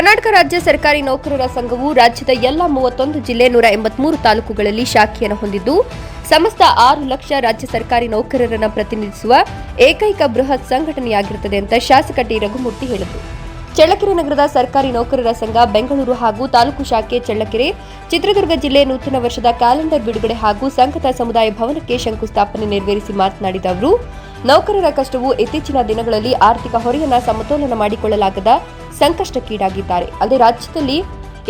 ಕರ್ನಾಟಕ ರಾಜ್ಯ ಸರ್ಕಾರಿ ನೌಕರರ ಸಂಘವು ರಾಜ್ಯದ ಎಲ್ಲ ಮೂವತ್ತೊಂದು ಜಿಲ್ಲೆ ನೂರ ಎಂಬತ್ಮೂರು ತಾಲೂಕುಗಳಲ್ಲಿ ಶಾಖೆಯನ್ನು ಹೊಂದಿದ್ದು, ಸಮಸ್ತ ಆರು ಲಕ್ಷ ರಾಜ್ಯ ಸರ್ಕಾರಿ ನೌಕರರನ್ನು ಪ್ರತಿನಿಧಿಸುವ ಏಕೈಕ ಬೃಹತ್ ಸಂಘಟನೆಯಾಗಿರುತ್ತದೆ ಅಂತ ಶಾಸಕ ಟಿ. ರಘುಮೂರ್ತಿ ಹೇಳಿದರು. ಚಳ್ಳಕೆರೆ ನಗರದ ಸರ್ಕಾರಿ ನೌಕರರ ಸಂಘ ಬೆಂಗಳೂರು ಹಾಗೂ ತಾಲೂಕು ಶಾಖೆ ಚಳ್ಳಕೆರೆ, ಚಿತ್ರದುರ್ಗ ಜಿಲ್ಲೆ ನೂತನ ವರ್ಷದ ಕ್ಯಾಲೆಂಡರ್ ಬಿಡುಗಡೆ ಹಾಗೂ ಸಂಘದ ಸಮುದಾಯ ಭವನಕ್ಕೆ ಶಂಕುಸ್ಥಾಪನೆ ನೆರವೇರಿಸಿ ಮಾತನಾಡಿದ ಅವರು ನೌಕರರ ಕಷ್ಟವು ಇತ್ತೀಚಿನ ದಿನಗಳಲ್ಲಿ ಆರ್ಥಿಕ ಹೊರೆಯನ್ನ ಸಮತೋಲನ ಮಾಡಿಕೊಳ್ಳಲಾಗದ ಸಂಕಷ್ಟಕ್ಕೀಡಾಗಿದ್ದಾರೆ. ಅಲ್ಲದೆ ರಾಜ್ಯದಲ್ಲಿ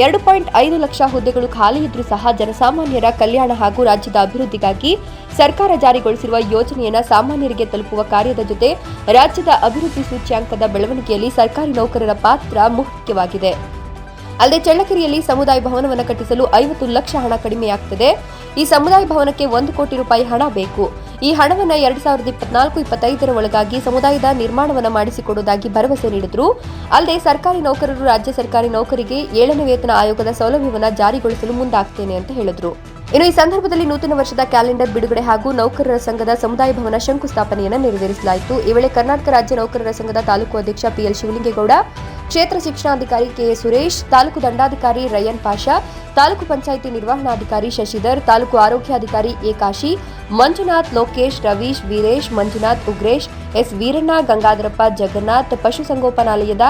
ಎರಡು ಪಾಯಿಂಟ್ ಐದು ಲಕ್ಷ ಹುದ್ದೆಗಳು ಖಾಲಿ ಇದ್ರೂ ಸಹ ಜನಸಾಮಾನ್ಯರ ಕಲ್ಯಾಣ ಹಾಗೂ ರಾಜ್ಯದ ಅಭಿವೃದ್ಧಿಗಾಗಿ ಸರ್ಕಾರ ಜಾರಿಗೊಳಿಸಿರುವ ಯೋಜನೆಯನ್ನು ಸಾಮಾನ್ಯರಿಗೆ ತಲುಪುವ ಕಾರ್ಯದ ಜೊತೆ ರಾಜ್ಯದ ಅಭಿವೃದ್ಧಿ ಸೂಚ್ಯಾಂಕದ ಬೆಳವಣಿಗೆಯಲ್ಲಿ ಸರ್ಕಾರಿ ನೌಕರರ ಪಾತ್ರ ಮುಖ್ಯವಾಗಿದೆ. ಅಲ್ಲದೆ ಚಳ್ಳಕೆರೆಯಲ್ಲಿ ಸಮುದಾಯ ಭವನವನ್ನು ಕಟ್ಟಿಸಲು ಐವತ್ತು ಲಕ್ಷ ಹಣ ಕಡಿಮೆಯಾಗುತ್ತದೆ ಈ ಸಮುದಾಯ ಭವನಕ್ಕೆ ಒಂದು ಕೋಟಿ ರೂಪಾಯಿ ಹಣ ಬೇಕು. ಈ ಹಣವನ್ನು ಎರಡ್ ಸಾವಿರದ ಇಪ್ಪತ್ನಾಲ್ಕು, ಇಪ್ಪತ್ತೈದರ ಒಳಗಾಗಿ ಸಮುದಾಯದ ನಿರ್ಮಾಣವನ್ನು ಮಾಡಿಸಿಕೊಡುವುದಾಗಿ ಭರವಸೆ ನೀಡಿದರು. ಅಲ್ಲದೆ ಸರ್ಕಾರಿ ನೌಕರರು ರಾಜ್ಯ ಸರ್ಕಾರಿ ನೌಕರಿಗೆ ಏಳನೇ ವೇತನ ಆಯೋಗದ ಸೌಲಭ್ಯವನ್ನು ಜಾರಿಗೊಳಿಸಲು ಮುಂದಾಗ್ತೇನೆ ಅಂತ ಹೇಳಿದರು. ಇನ್ನು ಈ ಸಂದರ್ಭದಲ್ಲಿ ನೂತನ ವರ್ಷದ ಕ್ಯಾಲೆಂಡರ್ ಬಿಡುಗಡೆ ಹಾಗೂ ನೌಕರರ ಸಂಘದ ಸಮುದಾಯ ಭವನ ಶಂಕುಸ್ಥಾಪನೆಯನ್ನು ನೆರವೇರಿಸಲಾಯಿತು. ಈ ವೇಳೆ ಕರ್ನಾಟಕ ರಾಜ್ಯ ನೌಕರರ ಸಂಘದ ತಾಲೂಕು ಅಧ್ಯಕ್ಷ ಪಿಎಲ್ ಶಿವಲಿಂಗೇಗೌಡ ಕ್ಷೇತ್ರ ಶಿಕ್ಷಣಾಧಿಕಾರಿ ಕೆಎ ಸುರೇಶ್, ತಾಲೂಕು ದಂಡಾಧಿಕಾರಿ ರಯನ್ ಪಾಷಾ, ತಾಲೂಕು ಪಂಚಾಯಿತಿ ನಿರ್ವಹಣಾಧಿಕಾರಿ ಶಶಿಧರ್, ತಾಲೂಕು ಆರೋಗ್ಯಾಧಿಕಾರಿ ಏಕಾಶಿ ಕಾಶಿ, ಮಂಜುನಾಥ್ ಲೋಕೇಶ್, ರವೀಶ್ ವೀರೇಶ್, ಮಂಜುನಾಥ್ ಉಗ್ರೇಶ್, ಎಸ್ ವೀರಣ್ಣ, ಗಂಗಾಧರಪ್ಪ ಜಗನ್ನಾಥ್, ಪಶುಸಂಗೋಪನಾಲಯದ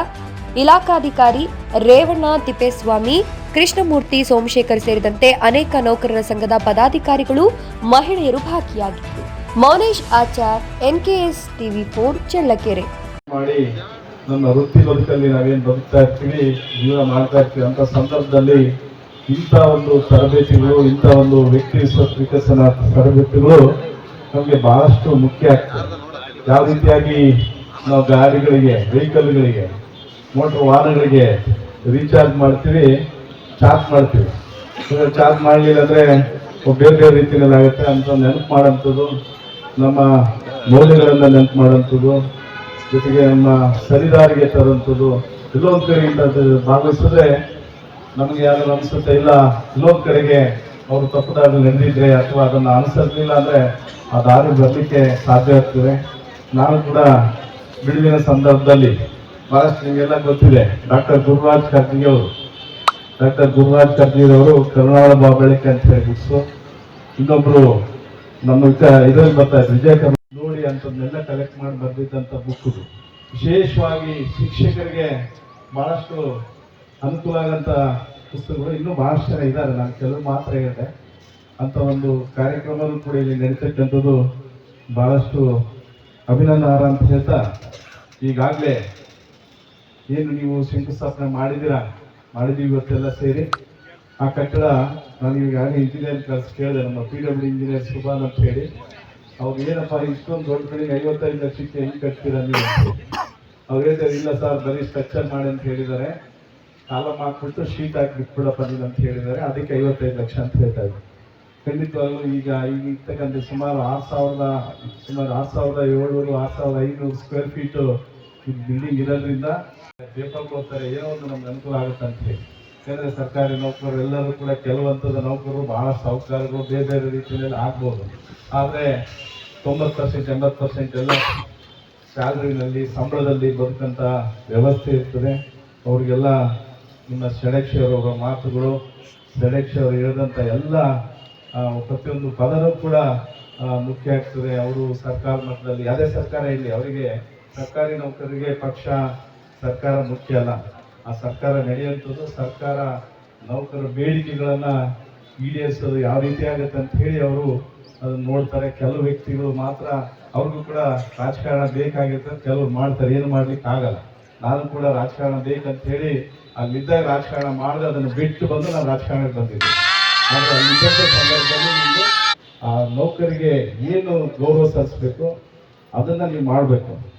ಇಲಾಖಾಧಿಕಾರಿ ರೇವಣ್ಣ ತಿಪ್ಪೇಸ್ವಾಮಿ, ಕೃಷ್ಣಮೂರ್ತಿ ಸೋಮಶೇಖರ್ ಸೇರಿದಂತೆ ಅನೇಕ ನೌಕರರ ಸಂಘದ ಪದಾಧಿಕಾರಿಗಳು, ಮಹಿಳೆಯರು ಭಾಗಿಯಾಗಿದ್ದರು. Mounesh Achar NKS TV four, Challakere. ನಮ್ಮ ವೃತ್ತಿ ಬದುಕಲ್ಲಿ ನಾವೇನು ಬದುಕ್ತಾ ಇರ್ತೀವಿ, ಜೀವನ ಮಾಡ್ತಾ ಇರ್ತೀವಿ ಅಂತ ಸಂದರ್ಭದಲ್ಲಿ ಇಂಥ ಒಂದು ತರಬೇತಿಗಳು, ಇಂಥ ಒಂದು ವ್ಯಕ್ತಿ ವಿಕಸನ ತರಬೇತಿಗಳು ನಮಗೆ ಬಹಳಷ್ಟು ಮುಖ್ಯ ಆಗ್ತದೆ. ಯಾವ ರೀತಿಯಾಗಿ ನಾವು ಗಾಡಿಗಳಿಗೆ, ವೆಹಿಕಲ್ಗಳಿಗೆ, ಮೋಟ್ರ್ ವಾಹನಗಳಿಗೆ ರೀಚಾರ್ಜ್ ಮಾಡ್ತೀವಿ, ಚಾರ್ಜ್ ಮಾಡ್ತೀವಿ. ಚಾರ್ಜ್ ಮಾಡಲಿಲ್ಲ ಅಂದರೆ ಬೇರೆ ಬೇರೆ ರೀತಿಯಲ್ಲಿ ಆಗುತ್ತೆ ಅಂತ ನೆನಪು ಮಾಡೋಂಥದ್ದು ನಮ್ಮ ಮೌಲ್ಯಗಳನ್ನು ನೆನಪು ಮಾಡೋಂಥದ್ದು ಜೊತೆಗೆ ನಮ್ಮ ಸರಿದಾರಿಗೆ ತರುವಂಥದ್ದು ಇಲ್ಲೊಂದು ಕಡೆಯಿಂದ ಭಾಗವಹಿಸಿದ್ರೆ ನಮಗೆ ಯಾರು ಅನಿಸುತ್ತೆ, ಇಲ್ಲ, ಇಲ್ಲೊಂದು ಕಡೆಗೆ ಅವರು ತಪ್ಪು ದಾರಿ ನಡೆದಿದ್ರೆ ಅಥವಾ ಅದನ್ನು ಅನುಸರಿಸಲಿಲ್ಲ ಅಂದರೆ ಆ ದಾರಿ ಬರಲಿಕ್ಕೆ ಸಾಧ್ಯ ಆಗ್ತದೆ. ನಾನು ಕೂಡ ಬಿಡುವಿನ ಸಂದರ್ಭದಲ್ಲಿ ಭಾಳಷ್ಟು ನಿಮಗೆಲ್ಲ ಗೊತ್ತಿದೆ, ಡಾಕ್ಟರ್ ಗುರುರಾಜ್ ಖರ್ಗೆ ಅವರು. ಡಾಕ್ಟರ್ ಗುರುರಾಜ್ ಖರ್ಗೆ ಅವರು ಕರುಣಾಳ ಬಾಬಳಿಕೆ ಅಂತ ಹೇಳಿ ಇನ್ನೊಬ್ಬರು ನಮ್ಮ ಇದರಲ್ಲಿ ಬರ್ತಾ ಇದ್ದಾರೆ ವಿಜಯ ನೋಡಿ ಅಂತದನ್ನೆಲ್ಲ ಕಲೆಕ್ಟ್ ಮಾಡಿ ಬರೆದಿದ್ದಂಥ ಬುಕ್ ವಿಶೇಷವಾಗಿ ಶಿಕ್ಷಕರಿಗೆ ಬಹಳಷ್ಟು ಅನುಕೂಲ ಆಗೋಂಥ ಪುಸ್ತಕಗಳು ಇನ್ನೂ ಬಹಳಷ್ಟು ಜನ ಇದ್ದಾರೆ. ನಾನು ಕೆಲವು ಮಾತ್ರ ಹೇಳಿದೆ. ಅಂತ ಒಂದು ಕಾರ್ಯಕ್ರಮನೂ ಕೂಡ ಇಲ್ಲಿ ನಡೀತಕ್ಕಂಥದ್ದು ಬಹಳಷ್ಟು ಅಭಿನಂದನಾರ್ಹ ಅಂತ ಹೇಳ್ತಾ, ಈಗಾಗಲೇ ಏನು ನೀವು ಶಂಕುಸ್ಥಾಪನೆ ಮಾಡಿದ್ದೀರಾ? ಮಾಡಿದ್ದೀವಿ ಇವತ್ತೆಲ್ಲ ಸೇರಿ. ಆ ಕಟ್ಟಡ ನಾನು ಈಗಾಗಲೇ ಇಂಜಿನಿಯರ್ ಕಳ್ಸಿ ಕೇಳಿದೆ, ನಮ್ಮ ಪಿ ಡಬ್ಲ್ಯೂ ಇಂಜಿನಿಯರ್ ಸುಭಾನ್ ಅಂತ ಹೇಳಿ. ಅವ್ರು ಏನಪ್ಪ ಇಷ್ಟೊಂದು ದೊಡ್ಡ ಬಿಲ್ಡಿಂಗ್ ಐವತ್ತೈದು ಲಕ್ಷಕ್ಕೆ ಹೆಂಗೆ ಕಟ್ತೀರಾ ನೀವು? ಅವ್ರು ಇಲ್ಲ ಸರ್ ಬರೀ ಸ್ಟ್ರಕ್ಚರ್ ಮಾಡಿ ಅಂತ ಹೇಳಿದ್ದಾರೆ. ಕಾಲಮ್ ಹಾಕ್ಬಿಟ್ಟು ಶೀಟ್ ಹಾಕಿ ಬಿಟ್ಬಿಡಪ್ಪ ನೀನು ಅಂತ ಹೇಳಿದ್ದಾರೆ. ಅದಕ್ಕೆ ಐವತ್ತೈದು ಲಕ್ಷ ಅಂತ ಹೇಳ್ತಾ ಇದ್ದಾರೆ. ಖಂಡಿತವಾಗ್ಲೂ ಈಗ ಈಗ ಇರ್ತಕ್ಕಂಥ ಸುಮಾರು ಆರು ಸಾವಿರದ, ಸುಮಾರು ಆರು ಸಾವಿರದ ಏಳ್ನೂರು, ಆರು ಸಾವಿರದ ಐನೂರು ಸ್ಕ್ವೇರ್ ಫೀಟು ಬಿಲ್ಡಿಂಗ್ ಇರೋದ್ರಿಂದ ಪೇಪರ್ ಹೋಗ್ತಾರೆ ಏನೋ ಒಂದು ನಮ್ಗೆ ಅನುಕೂಲ ಆಗುತ್ತೆ ಅಂತ ಹೇಳಿ. ಯಾಕಂದ್ರೆ ಸರ್ಕಾರಿ ನೌಕರರು, ಎಲ್ಲರೂ ಕೂಡ ಕೆಲವಂಥದ ನೌಕರರು ಬಹಳ ಸಾಹುಕಾರರು ಬೇರೆ ಬೇರೆ ರೀತಿಯಲ್ಲಿ ಆಗ್ಬೋದು. ಆದರೆ ತೊಂಬತ್ತು ಪರ್ಸೆಂಟ್ ಎಂಬತ್ತು ಪರ್ಸೆಂಟ್ ಎಲ್ಲ ಸ್ಯಾಲ್ರಿನಲ್ಲಿ, ಸಂಬಳದಲ್ಲಿ ಬದುಕಂತ ವ್ಯವಸ್ಥೆ ಇರ್ತದೆ. ಅವರಿಗೆಲ್ಲ ನಿಮ್ಮ ಷಡಕ್ಷಿ ಅವರ ಮಾತುಗಳು ಅವರು ಹೇಳಿದಂಥ ಎಲ್ಲ ಪ್ರತಿಯೊಂದು ಪದರೂ ಕೂಡ ಮುಖ್ಯ ಆಗ್ತದೆ. ಅವರು ಸರ್ಕಾರ ಮಟ್ಟದಲ್ಲಿ, ಯಾವುದೇ ಸರ್ಕಾರ ಇಲ್ಲಿ ಅವರಿಗೆ ಸರ್ಕಾರಿ ನೌಕರರಿಗೆ ಪಕ್ಷ, ಸರ್ಕಾರ ಮುಖ್ಯ ಅಲ್ಲ. ಆ ಸರ್ಕಾರ ನಡೆಯುವಂಥದ್ದು, ಸರ್ಕಾರ ನೌಕರ ಬೇಡಿಕೆಗಳನ್ನ ಈಡೇರಿಸೋದು ಯಾವ ರೀತಿ ಆಗುತ್ತೆ ಅಂತ ಹೇಳಿ ಅವರು ಅದನ್ನ ನೋಡ್ತಾರೆ. ಕೆಲವು ವ್ಯಕ್ತಿಗಳು ಮಾತ್ರ ಅವ್ರಿಗೂ ಕೂಡ ರಾಜಕಾರಣ ಬೇಕಾಗಿರ್ತದೆ ಕೆಲವ್ರು ಮಾಡ್ತಾರೆ. ಏನು ಮಾಡ್ಲಿಕ್ಕೆ ಆಗಲ್ಲ. ನಾನು ಕೂಡ ರಾಜಕಾರಣ ಬೇಕಂತ ಹೇಳಿ ಅಲ್ಲಿದ್ದಾಗ ರಾಜಕಾರಣ ಮಾಡಿದೆ, ಅದನ್ನು ಬಿಟ್ಟು ಬಂದು ನಾನು ರಾಜಕಾರಣಕ್ಕೆ ಬಂದಿದ್ದೆ. ಆದರೆ ಸಂದರ್ಭದಲ್ಲಿ ನಿಮಗೆ ಆ ನೌಕರಿಗೆ ಏನು ಗೌರವ ಸಲ್ಲಿಸ್ಬೇಕು, ಅದನ್ನ ನೀವು ಮಾಡಬೇಕು.